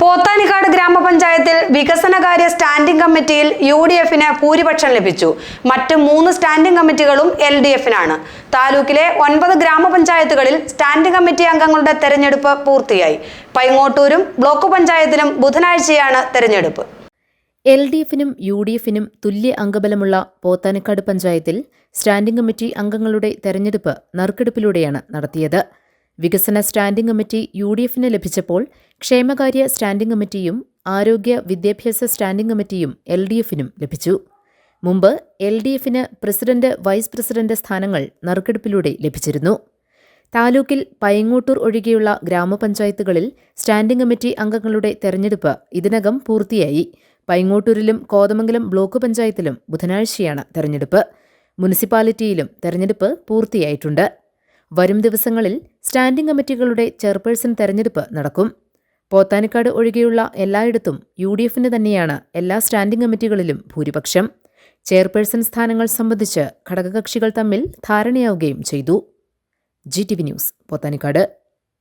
പോത്താനിക്കാട് ഗ്രാമപഞ്ചായത്തിൽ വികസനകാര്യ സ്റ്റാൻഡിംഗ് കമ്മിറ്റിയിൽ യു ഡി എഫിന് ഭൂരിപക്ഷം ലഭിച്ചു. മറ്റ് മൂന്ന് സ്റ്റാൻഡിംഗ് കമ്മിറ്റികളും എൽ ഡി എഫിനാണ് താലൂക്കിലെ ഒൻപത് ഗ്രാമപഞ്ചായത്തുകളിൽ സ്റ്റാൻഡിംഗ് കമ്മിറ്റി അംഗങ്ങളുടെ തെരഞ്ഞെടുപ്പ് പൂർത്തിയായി. പൈങ്ങോട്ടൂരും ബ്ലോക്ക് പഞ്ചായത്തിലും ബുധനാഴ്ചയാണ് തെരഞ്ഞെടുപ്പ്. എൽ ഡി എഫിനും യു ഡി എഫിനും തുല്യ അംഗബലമുള്ള പോത്താനിക്കാട് പഞ്ചായത്തിൽ സ്റ്റാൻഡിംഗ് കമ്മിറ്റി അംഗങ്ങളുടെ തെരഞ്ഞെടുപ്പ് നറുക്കെടുപ്പിലൂടെയാണ് നടത്തിയത്. വികസന സ്റ്റാൻഡിംഗ് കമ്മിറ്റി യു ഡി എഫിന് ലഭിച്ചപ്പോൾ ക്ഷേമകാര്യ സ്റ്റാൻഡിംഗ് കമ്മിറ്റിയും ആരോഗ്യ വിദ്യാഭ്യാസ സ്റ്റാൻഡിംഗ് കമ്മിറ്റിയും എൽ ഡി എഫിനും ലഭിച്ചു. മുമ്പ് എൽ ഡി എഫിന് പ്രസിഡന്റ് വൈസ് പ്രസിഡന്റ് സ്ഥാനങ്ങൾ നറുക്കെടുപ്പിലൂടെ ലഭിച്ചിരുന്നു. താലൂക്കിൽ പൈങ്ങോട്ടൂർ ഒഴികെയുള്ള ഗ്രാമപഞ്ചായത്തുകളിൽ സ്റ്റാൻഡിംഗ് കമ്മിറ്റി അംഗങ്ങളുടെ തെരഞ്ഞെടുപ്പ് ഇതിനകം പൂർത്തിയായി. പൈങ്ങോട്ടൂരിലും കോതമംഗലം ബ്ലോക്ക് പഞ്ചായത്തിലും ബുധനാഴ്ചയാണ് തെരഞ്ഞെടുപ്പ്. മുനിസിപ്പാലിറ്റിയിലും തെരഞ്ഞെടുപ്പ് പൂർത്തിയായിട്ടുണ്ട്. വരും ദിവസങ്ങളിൽ സ്റ്റാൻഡിംഗ് കമ്മിറ്റികളുടെ ചെയർപേഴ്സൺ തെരഞ്ഞെടുപ്പ് നടക്കും. പോത്താനിക്കാട് ഒഴികെയുള്ള എല്ലായിടത്തും യു ഡി എഫിന് തന്നെയാണ് എല്ലാ സ്റ്റാൻഡിംഗ് കമ്മിറ്റികളിലും ഭൂരിപക്ഷം. ചെയർപേഴ്സൺ സ്ഥാനങ്ങൾ സംബന്ധിച്ച് ഘടകകക്ഷികൾ തമ്മിൽ ധാരണയാവുകയും ചെയ്തു. G T V news Pothanikkad.